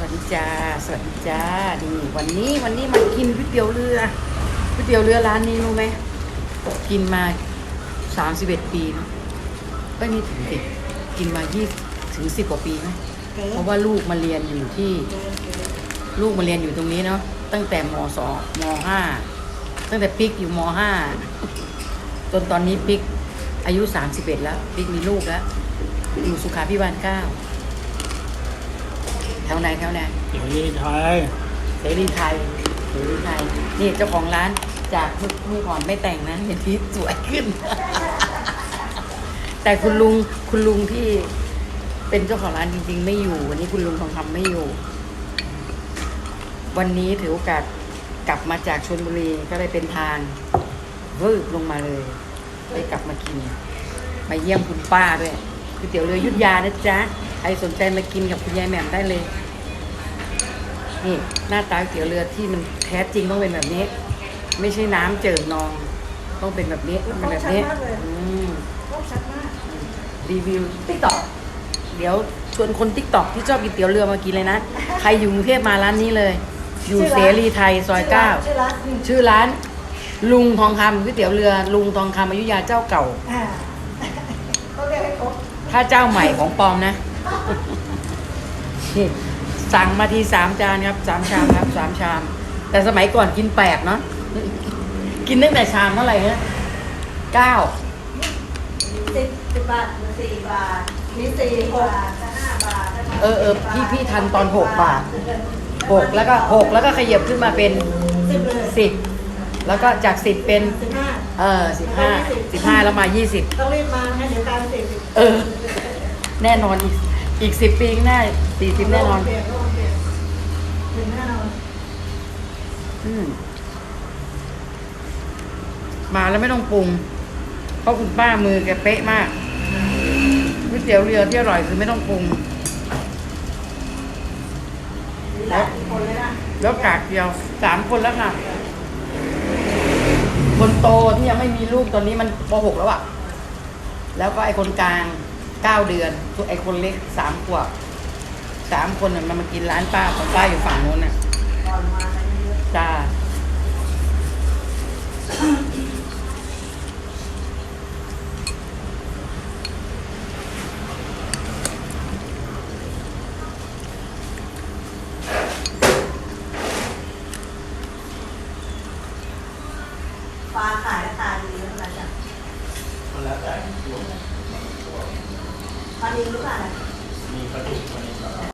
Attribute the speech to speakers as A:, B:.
A: วัสดีจ้า สวัสดีจ้านี่วันนี้วันนี้มากินก๋วยเตี๋ยวเรือก๋วยเตี๋ยวเรือร้านนี้รู้ไหมกินมาสามสิบเอ็ดปีเนอะไม่มีถึงสิกินมายี่ถึงสิบกว่าปีไหมเพราะว่าลูกมาเรียนอยู่ที่ ลูกมาเรียนอยู่ตรงนี้เนาะตั้งแต่มสองมห้าตั้งแต่ปิ๊กอยู่มห้าจนตอนนี้ปิ๊กอายุสามสิบเอ็ดแล้ว ปิ๊กมีลูกแล้วอยู่สุขาพิบาลเก้า แถวไหนแถวไหน
B: เดี๋ยวนี้ไทย
A: เสรีไทยเสรีไทยนี่เจ้าของร้านจากเมื่อเมื่อก่อนไม่แต่งนะเห็นพีชสวยขึ้น แต่คุณลุงคุณลุงที่เป็นเจ้าของร้านจริง ๆ ไม่อยู่ วันนี้คุณลุงทองคำไม่อยู่ วันนี้ถือโอกาสกลับมาจากชลบุรีก็เลยเป็นทางวืบลงมาเลยได้กลับมากิน มาเยี่ยมคุณป้าด้วยก๋วยเตี๋ยวเรืออยุทธยานะจ๊ะ ใครสนใจมากินกับคุณยายแหม่มได้เลย นี่หน้าตาก๋วยเตี๋ยวเรือที่มันแท้จริงต้องเป็นแบบนี้ ไม่ใช่น้ำเจิ่งนอง ต้องเป็นแบบนี้ต้องเป็นแบบนี้อืม
C: รสชัดมาก
A: รีวิว ติ๊กต็อก เดี๋ยวชวนคนติ๊กต็อกที่ชอบกินเตี๋ยวเรือมากินเลยนะ ใครอยู่กรุงเทพมาร้านนี้เลย อยู่เสรีไทยซอยเก้า
C: ชื่อร้านอืม
A: ชื่อร้าน ลุงทองคำก๋วยเตี๋ยวเรือ ลุงทองคำอยุธยาเจ้าเก่า
C: อ่าเขาเรียกให้ครบ
A: ถ้าเจ้าใหม่ของปลอมนะนี่ สั่งมาทีสามจานครับสามชามครับสามชาม แต่สมัยก่อนกินแปดเนาะกินตั้งแต่ชามเท่าไหร่ฮะเก้า
C: สิบสิบบาทหรือสี่บาทมีสี่หกห้าบาท
A: เออเออพี่พี่ทันตอนหกบาทหกแล้วก็หกแล้วก็ขยับขึ้นมาเป็น
C: สิบเลย
A: สิบแล้วก็จากสิบเป็น
C: สิบห้า
A: เออสิบห้าสิบห้าแล้วมายี่สิบ
C: ต้องรีบมานะเดี๋ยวกลายเป็นสี่สิบ
A: เออ แน่นอนอีก อีกสิบปีข้างหน้าสี่สิบแน่นอน
C: เปลี่ยนโลกเปลี่ยนถึงแน่นอน
A: อืมมาแล้วไม่ต้องปรุง เพราะคุณป้ามือแกเป๊ะมากก๋วยเตี๋ยวเรือที่อร่อยคือไม่ต้องปรุง
C: มีหลายคนเลยนะ
A: แล้วกากเดียวสามคนแล้วค่ะ คนโตที่ยังไม่มีลูกตอนนี้มันปหกแล้วอะแล้วก็ไอ้คนกลาง เก้าเดือนตัวไอ้คนเล็กสามขวบสามคนน่ะมันมากินร้านป้าของป้าอยู่ฝั่งนู้นน่ะ
C: จ้าปลาขายราคาดีเท่าไหร่
A: จ้ะ
B: แล้วแต่ มีใค来